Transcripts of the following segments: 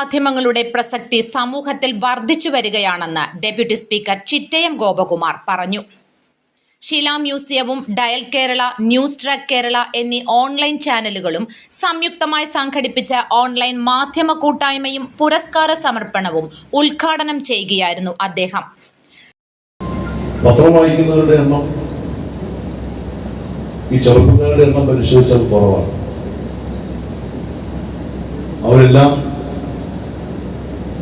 മാധ്യമങ്ങളുടെ പ്രസക്തി സമൂഹത്തിൽ വർദ്ധിച്ചു വരികയാണെന്ന് ഡെപ്യൂട്ടി സ്പീക്കർ ചിറ്റയം ഗോപകുമാർ പറഞ്ഞു. Shila മ്യൂസിയവും dial Kerala news track Kerala എന്നീ ഓൺലൈൻ ചാനലുകളും സംയുക്തമായി സംഘടിപ്പിച്ച ഓൺലൈൻ മാധ്യമ കൂട്ടായ്മയും പുരസ്കാര സമർപ്പണവും ഉദ്ഘാടനം ചെയ്യുകയായിരുന്നു അദ്ദേഹം. പത്രം വായിക്കുന്നവരുടെ എണ്ണം ഈ ചെറുപ്പക്കാരുടെ എണ്ണം പരിശോധിച്ചാൽ കുറവാണ്. അവരെല്ലാം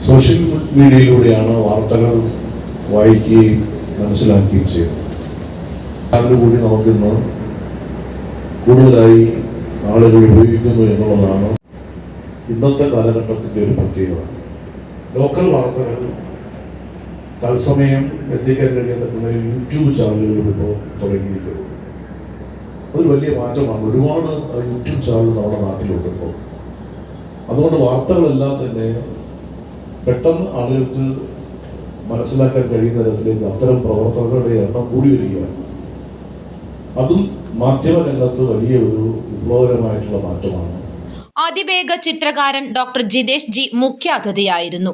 സോഷ്യൽ മീഡിയയിലൂടെയാണ് വാർത്തകൾ വായിക്കുകയും മനസ്സിലാക്കുകയും ചെയ്യുന്നത്. അതിലൂടി നമുക്കിന്ന് കൂടുതലായി ആളുകൾ ഉപയോഗിക്കുന്നു എന്നുള്ളതാണ് ഇന്നത്തെ കാലഘട്ടത്തിന്റെ ഒരു പ്രത്യേകത. ലോക്കൽ വാർത്തകൾ തത്സമയം എത്തിക്കാൻ കഴിയാത്ത യൂട്യൂബ് ചാനലുകൾ ഇപ്പോൾ ഒരു അതൊരു വലിയ മാറ്റമാണ്. ഒരുപാട് യൂട്യൂബ് ചാനൽ നമ്മുടെ നാട്ടിലുണ്ട് അതുകൊണ്ട് വാർത്തകളെല്ലാം തന്നെ പെട്ടെന്ന് ആളുകൾക്ക് മനസ്സിലാക്കാൻ കഴിയുന്ന തരത്തിലേക്ക് അത്തരം പ്രവർത്തകരുടെ എണ്ണം കൂടി വരികയാണ്. അതും മാധ്യമ രംഗത്ത് വലിയ ഒരു വിപ്ലവകരമായിട്ടുള്ള മാറ്റമാണ്. അതിവേഗ ചിത്രകാരൻ ഡോക്ടർ ജിതേഷ് ജി മുഖ്യാതിഥിയായിരുന്നു.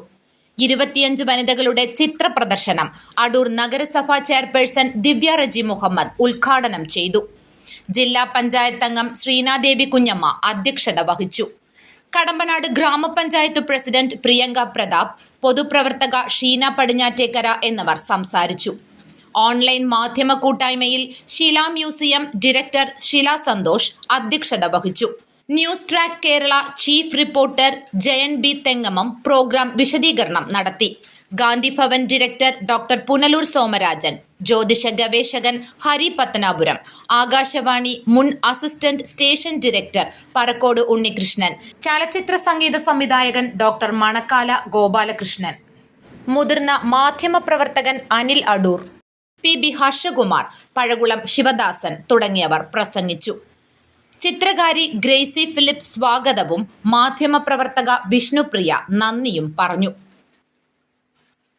ഇരുപത്തിയഞ്ച് വനിതകളുടെ ചിത്ര പ്രദർശനം അടൂർ നഗരസഭാ ചെയർപേഴ്സൺ ദിവ്യ റജി മുഹമ്മദ് ഉദ്ഘാടനം ചെയ്തു. ജില്ലാ പഞ്ചായത്ത് അംഗം ശ്രീനാദേവി കുഞ്ഞമ്മ അധ്യക്ഷത വഹിച്ചു. കടമ്പനാട് ഗ്രാമപഞ്ചായത്ത് പ്രസിഡന്റ് പ്രിയങ്ക പ്രതാപ് പൊതുപ്രവർത്തക ഷീന പടിഞ്ഞാറ്റേക്കര എന്നിവർ സംസാരിച്ചു. ഓൺലൈൻ മാധ്യമ കൂട്ടായ്മയിൽ ശില മ്യൂസിയം ഡയറക്ടർ ശില സന്തോഷ് അധ്യക്ഷത വഹിച്ചു. News track Kerala chief reporter Jayan B Thengamam programme വിശദീകരണം നടത്തി. ഗാന്ധി ഭവൻ ഡയറക്ടർ ഡോക്ടർ പുനലൂർ സോമരാജൻ ജ്യോതിഷ ഗവേഷകൻ ഹരി പത്തനാപുരം ആകാശവാണി മുൻ assistant station director Parakode Unnikrishnan ചലച്ചിത്ര സംഗീത സംവിധായകൻ ഡോക്ടർ മണക്കാല ഗോപാലകൃഷ്ണൻ. മുതിർന്ന മാധ്യമപ്രവർത്തകൻ അനിൽ അടൂർ പി ബി ഹർഷകുമാർ പഴകുളം ശിവദാസൻ തുടങ്ങിയവർ പ്രസംഗിച്ചു. ചിത്രകാരി ഗ്രേസി ഫിലിപ്പ് സ്വാഗതവും മാധ്യമപ്രവർത്തക വിഷ്ണുപ്രിയ നന്ദിയും പറഞ്ഞു.